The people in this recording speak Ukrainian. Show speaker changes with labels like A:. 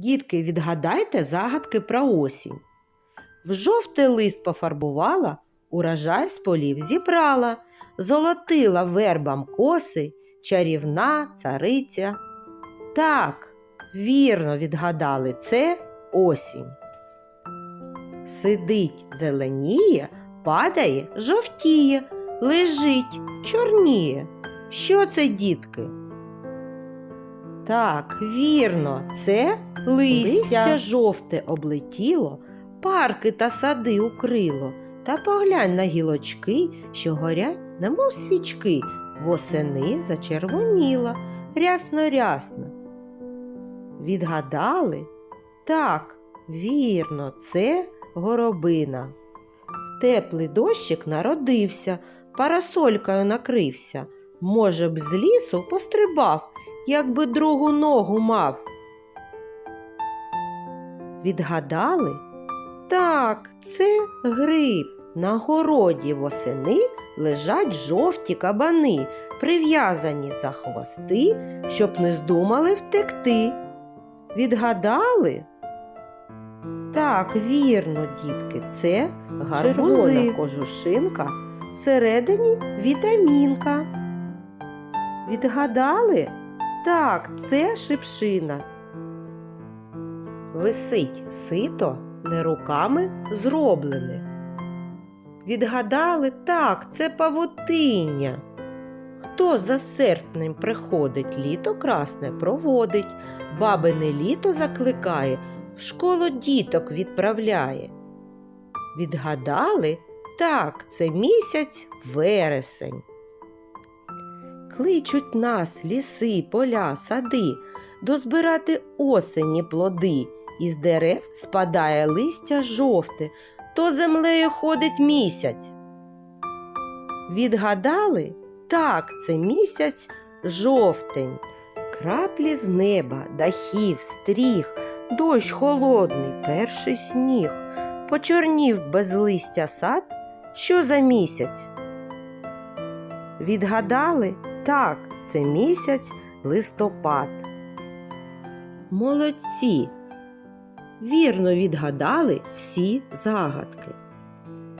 A: Дітки, відгадайте загадки про осінь. В жовтий лист пофарбувала, урожай з полів зібрала, золотила вербам коси, чарівна цариця. Так, вірно відгадали, це осінь. Сидить, зеленіє, падає, жовтіє, лежить, чорніє. Що це, дітки? Так, вірно, це листя. жовте облетіло, парки та сади укрило. Та поглянь на гілочки, що горять, немов свічки, восени зачервоніла, рясно-рясно. Відгадали? Так, вірно, це горобина. В теплий дощик народився, парасолькою накрився. Може б, з лісу пострибав, якби другу ногу мав. Відгадали? Так, це гриб. На городі восени лежать жовті кабани, прив'язані за хвости, щоб не здумали втекти. Відгадали? Так, вірно, дітки, це гарбузи. Кожушинка, всередині вітамінка. Відгадали? Так, це шипшина. Висить сито не руками зроблене. Відгадали так, це павутиння. Хто за серпнем приходить, літо красне проводить, бабине літо закликає, в школу діток відправляє. Відгадали? Так, це місяць вересень. Кличуть нас ліси, поля, сади, дозбирати осені плоди, із дерев спадає листя жовте, то землею ходить місяць. Відгадали? Так, це місяць жовтень. Краплі з неба, дахів, стріх, дощ холодний, перший сніг. Почорнів без листя сад, що за місяць? Відгадали? Так, це місяць листопад. Молодці! Вірно відгадали всі загадки.